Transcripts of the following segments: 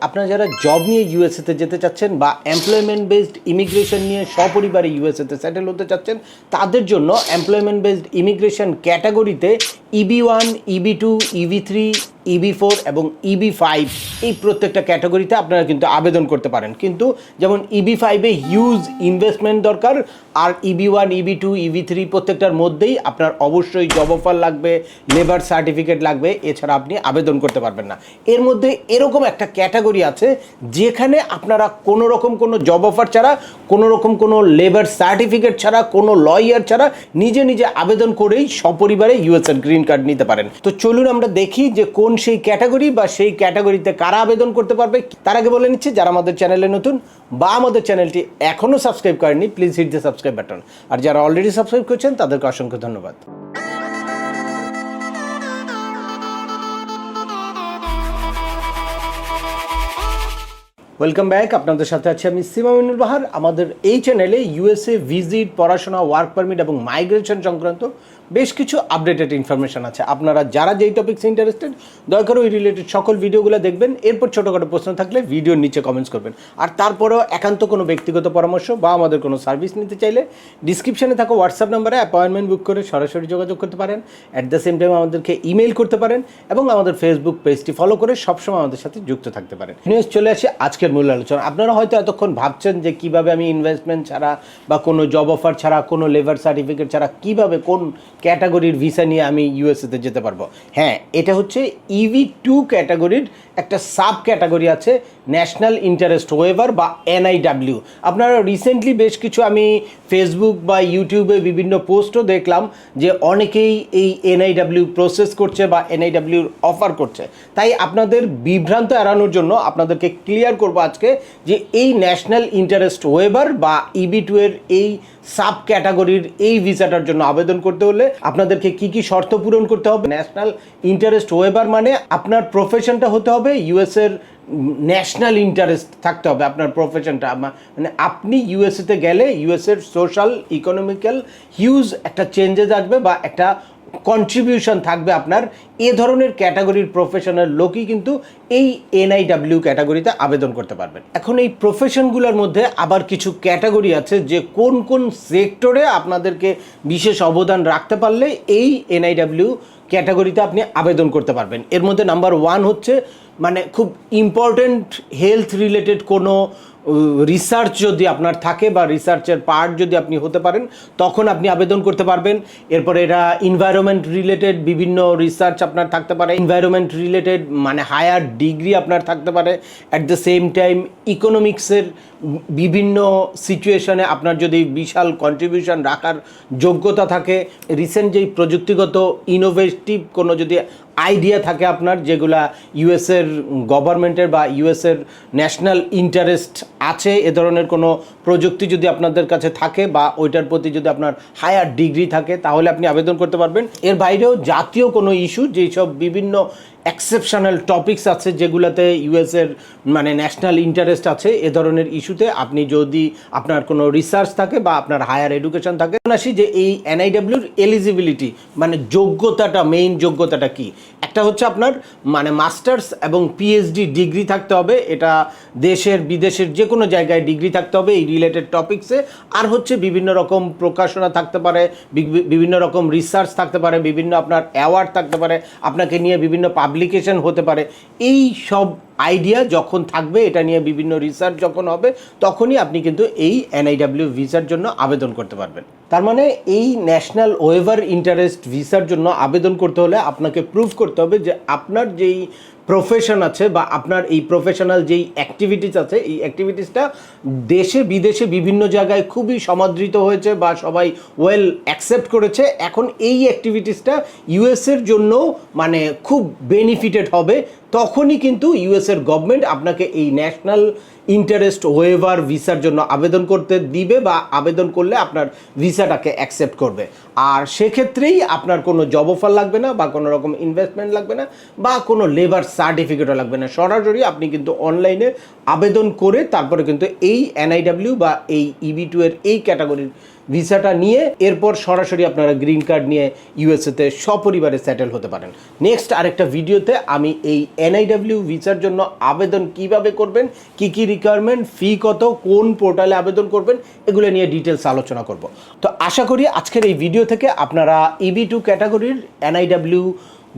আপনারা যারা জব নিয়ে ইউএসএতে যেতে চাচ্ছেন বা এমপ্লয়মেন্ট বেসড ইমিগ্রেশন নিয়ে সপরিবারে ইউএসএতে সেটেল হতে চাচ্ছেন, তাদের জন্য এমপ্লয়মেন্ট বেসড ইমিগ্রেশন ক্যাটাগরিতে EB one EB two EB three EB four এবং ইবি ফাইভ এই প্রত্যেকটা ক্যাটাগরিতে আপনারা কিন্তু আবেদন করতে পারেন। কিন্তু যেমন ইবি ফাইভে হিউজ ইনভেস্টমেন্ট দরকার, আর EB one EB two EB three প্রত্যেকটার মধ্যেই আপনার অবশ্যই জব অফার লাগবে লেবার সার্টিফিকেট লাগবে, এছাড়া আপনি আবেদন করতে পারবেন না। এর মধ্যে এরকম একটা ক্যাটাগরি আছে, যেখানে আপনারা কোনো রকম কোনো জব অফার ছাড়া, কোনো রকম কোনো লেবার সার্টিফিকেট ছাড়া, কোনো লয়ার ছাড়া নিজে নিজে আবেদন করেই সপরিবারে ইউএসএর গ্রিন কার্ড নিতে পারেন। তো চলুন আমরা দেখি যে কোন সেই ক্যাটাগরি বা সেই ক্যাটাগরিতে কারা আবেদন করতে পারবে। তার আগে বলে নিচ্ছি, যারা আমাদের চ্যানেলে নতুন বা আমাদের চ্যানেলটি এখনও সাবস্ক্রাইব করেনি please hit the subscribe button আর যারা অলরেডি সাবস্ক্রাইব করছেন, তাদেরকে অসংখ্য ধন্যবাদ। ওয়েলকাম ব্যাক আপনাদের সাথে আছি আমি সিমামিনুল বাহার। আমাদের এই চ্যানেলে ইউএসএ ভিজিট পড়াশোনা ওয়ার্ক পারমিট এবং মাইগ্রেশন সংক্রান্ত বেশ কিছু আপডেটেড ইনফরমেশন আছে। আপনারা যারা যেই টপিক্স ইন্টারেস্টেড দয়া করে ওই রিলেটেড সকল ভিডিওগুলো দেখবেন। এরপর ছোটোখাটো প্রশ্ন থাকলে ভিডিওর নিচে কমেন্টস করবেন। আর তারপরেও একান্ত কোনো ব্যক্তিগত পরামর্শ বা আমাদের কোনো সার্ভিস নিতে চাইলে ডিসক্রিপশনে থাকা হোয়াটসঅ্যাপ নাম্বারে অ্যাপয়েন্টমেন্ট বুক করে সরাসরি যোগাযোগ করতে পারেন। অ্যাট দ্য সেম টাইম আমাদেরকে ইমেল করতে পারেন এবং আমাদের ফেসবুক পেজটি ফলো করে সবসময় আমাদের সাথে যুক্ত থাকতে পারেন। নিউজ চলে আসে আজকের মূল আলোচনা। আপনারা হয়তো এতক্ষণ ভাবছেন যে কীভাবে আমি ইনভেস্টমেন্ট ছাড়া বা কোনো জব অফার ছাড়া, কোনো লেবার সার্টিফিকেট ছাড়া কীভাবে কোন ক্যাটাগরির ভিসা নিয়ে আমি ইউএসএতে যেতে পারব। হ্যাঁ এটা হচ্ছে ইভি টু ক্যাটাগরির একটা সাব ক্যাটাগরি আছে, ন্যাশনাল ইন্টারেস্ট ওয়েভার বা এনআইডাব্লিউ। আপনারা রিসেন্টলি বেশ কিছু আমি ফেসবুক বা ইউটিউবে বিভিন্ন পোস্টও দেখলাম যে অনেকেই এই এনআইডাব্লিউ প্রসেস করছে বা এনআইডাব্লিউর অফার করছে। তাই আপনাদের বিভ্রান্ত এড়ানোর জন্য আপনাদেরকে ক্লিয়ার করব আজকে যে এই ন্যাশনাল ইন্টারেস্ট ওয়েভার বা ইবি টু এর এই সাব ক্যাটাগরির এই ভিসাটার জন্য আবেদন করতে হলে আপনাদেরকে কি কি শর্ত পূরণ করতে হবে? ন্যাশনাল ইন্টারেস্ট ওয়েভার মানে আপনার প্রফেশনটা হতে হবে ইউএস এর ন্যাশনাল ইন্টারেস্ট থাকতে হবে আপনার প্রফেশনটা মানে আপনি ইউএসএতে গেলে ইউএসএর সোশ্যাল ইকোনমিক্যাল হিউজ একটা চেঞ্জেস আসবে বা একটা কন্ট্রিবিউশন থাকবে আপনার। এ ধরনের ক্যাটাগরির প্রফেশনাল লোকই কিন্তু এই এনআইডাব্লিউ ক্যাটাগরিতে আবেদন করতে পারবেন। এখন এই প্রফেশনগুলোর মধ্যে আবার কিছু ক্যাটাগরি আছে যে কোন কোন সেক্টরে আপনাদেরকে বিশেষ অবদান রাখতে পারলে এই এনআইডাব্লিউ ক্যাটাগরিতে আপনি আবেদন করতে পারবেন। এর মধ্যে নাম্বার ওয়ান হচ্ছে মানে খুব ইম্পর্ট্যান্ট হেলথ রিলেটেড কোনো রিসার্চ যদি আপনার থাকে বা রিসার্চের পার্ট যদি আপনি হতে পারেন, তখন আপনি আবেদন করতে পারবেন। এরপরে এরা ইনভায়রনমেন্ট রিলেটেড বিভিন্ন রিসার্চ আপনার থাকতে পারে। ইনভায়রনমেন্ট রিলেটেড মানে হায়ার ডিগ্রি আপনার থাকতে পারে। অ্যাট দ্য সেম টাইম ইকোনমিক্সের বিভিন্ন সিচুয়েশনে আপনার যদি বিশাল কন্ট্রিবিউশন রাখার যোগ্যতা থাকে রিসেন্ট যেই প্রযুক্তিগত ইনোভেটিভ কোনো যদি আইডিয়া থাকে আপনার যেগুলা ইউএসের গভর্নমেন্টের বা ইউএসের ন্যাশনাল ইন্টারেস্ট আছে, এ ধরনের কোনো প্রযুক্তি যদি আপনাদের কাছে থাকে বা ওইটার প্রতি যদি আপনার হায়ার ডিগ্রি থাকে, তাহলে আপনি আবেদন করতে পারবেন। এর বাইরেও জাতীয় কোনো ইস্যু যেসব বিভিন্ন এক্সেপশনাল টপিকস আছে যেগুলোতে ইউএসের মানে ন্যাশনাল ইন্টারেস্ট আছে এ ধরনের ইস্যুতে আপনি যদি আপনার কোনো রিসার্চ থাকে বা আপনার হায়ার এডুকেশন থাকে আসি যে এই এনআইডাব্লিউর এলিজিবিলিটি মানে যোগ্যতাটা মেইন যোগ্যতাটা কি? একটা হচ্ছে আপনার মানে মাস্টার্স এবং পিএইচডি ডিগ্রি থাকতে হবে, এটা দেশের, বিদেশের যে কোনো জায়গায় ডিগ্রি থাকতে হবে এই রিলেটেড টপিক্সে আর হচ্ছে বিভিন্ন রকম প্রকাশনা থাকতে পারে বিভিন্ন রকম রিসার্চ থাকতে পারে, বিভিন্ন আপনার অ্যাওয়ার্ড থাকতে পারে, আপনাকে নিয়ে বিভিন্ন পাবলিকেশন হতে পারে। এই সব আইডিয়া যখন থাকবে, এটা নিয়ে বিভিন্ন রিসার্চ যখন হবে, তখনই আপনি কিন্তু এই এনআইডাব্লিউ ভিসার জন্য আবেদন করতে পারবেন। তার মানে এই ন্যাশনাল ওয়েভার ইন্টারেস্ট ভিসার জন্য আবেদন করতে হলে আপনাকে প্রুভ করতে হবে যে আপনার যেই প্রফেশন আছে বা আপনার এই প্রফেশনাল যেই অ্যাক্টিভিটিস আছে, এই অ্যাক্টিভিটিসটা দেশে, বিদেশে বিভিন্ন জায়গায় খুবই সমাদৃত হয়েছে বা সবাই ওয়েল অ্যাকসেপ্ট করেছে। এখন এই অ্যাক্টিভিটিসটা ইউএসের জন্য মানে খুব বেনিফিটেড হবে। তখনই কিন্তু ইউএসের গভর্নমেন্ট আপনাকে এই ন্যাশনাল ইন্টারেস্ট ওয়েভার ভিসার জন্য আবেদন করতে দিবে বা আবেদন করলে আপনার ভিসাটাকে অ্যাকসেপ্ট করবে। আর সেক্ষেত্রেই আপনার কোনো জব অফার লাগবে না বা কোনো রকম ইনভেস্টমেন্ট লাগবে না বা কোনো লেবার সার্টিফিকেটও লাগবে না। সরাসরি আপনি কিন্তু অনলাইনে আবেদন করে তারপরে কিন্তু এই এনআইডাব্লিউ বা এই ইবি টু এর এই ক্যাটাগরির ভিসাটা নিয়ে এরপর সরাসরি আপনারা গ্রিন কার্ড নিয়ে ইউএসএতে সপরিবারে সেটেল হতে পারেন। নেক্সট আরেকটা ভিডিওতে আমি এই এনআইডাব্লিউ ভিসার জন্য আবেদন কীভাবে করবেন, কি কি রিকোয়ারমেন্ট ফি কত, কোন পোর্টালে আবেদন করবেন, এগুলো নিয়ে ডিটেলস আলোচনা করব। তো আশা করি আজকের এই ভিডিও থেকে আপনারা ইবি টু ক্যাটাগরির এনআইডাব্লিউ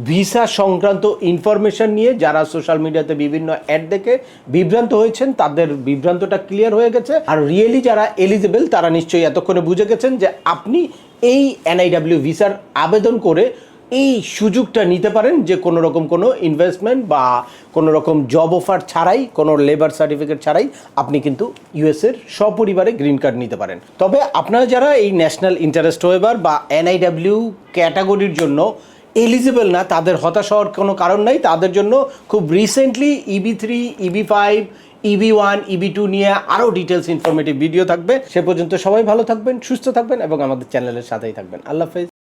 ভিসা সংক্রান্ত ইনফরমেশন নিয়ে, যারা সোশ্যাল মিডিয়াতে বিভিন্ন অ্যাড দেখে বিভ্রান্ত হয়েছেন, তাদের বিভ্রান্তটা ক্লিয়ার হয়ে গেছে। আর রিয়েলি যারা এলিজিবল তারা নিশ্চয়ই এতক্ষণে বুঝে গেছেন যে আপনি এই এনআইডাব্লিউ ভিসার আবেদন করে এই সুযোগটা নিতে পারেন যে কোনো রকম কোনো ইনভেস্টমেন্ট বা কোনো রকম জব অফার ছাড়াই, কোনো লেবার সার্টিফিকেট ছাড়াই আপনি কিন্তু ইউএসের সপরিবারে গ্রিন কার্ড নিতে পারেন। তবে আপনারা যারা এই ন্যাশনাল ইন্টারেস্ট ওয়েবার বা এনআইডাব্লিউ ক্যাটাগরির জন্য এলিজিবল না, তাদের হতাশ হওয়ার কোনো কারণ নাই। তাদের জন্য খুব recently EB three EB five EB one EB two নিয়ে আরও ডিটেলস ইনফরমেটিভ ভিডিও থাকবে। সে পর্যন্ত সবাই ভালো থাকবেন, সুস্থ থাকবেন এবং আমাদের চ্যানেলের সাথেই থাকবেন। আল্লাহ হাফেজ।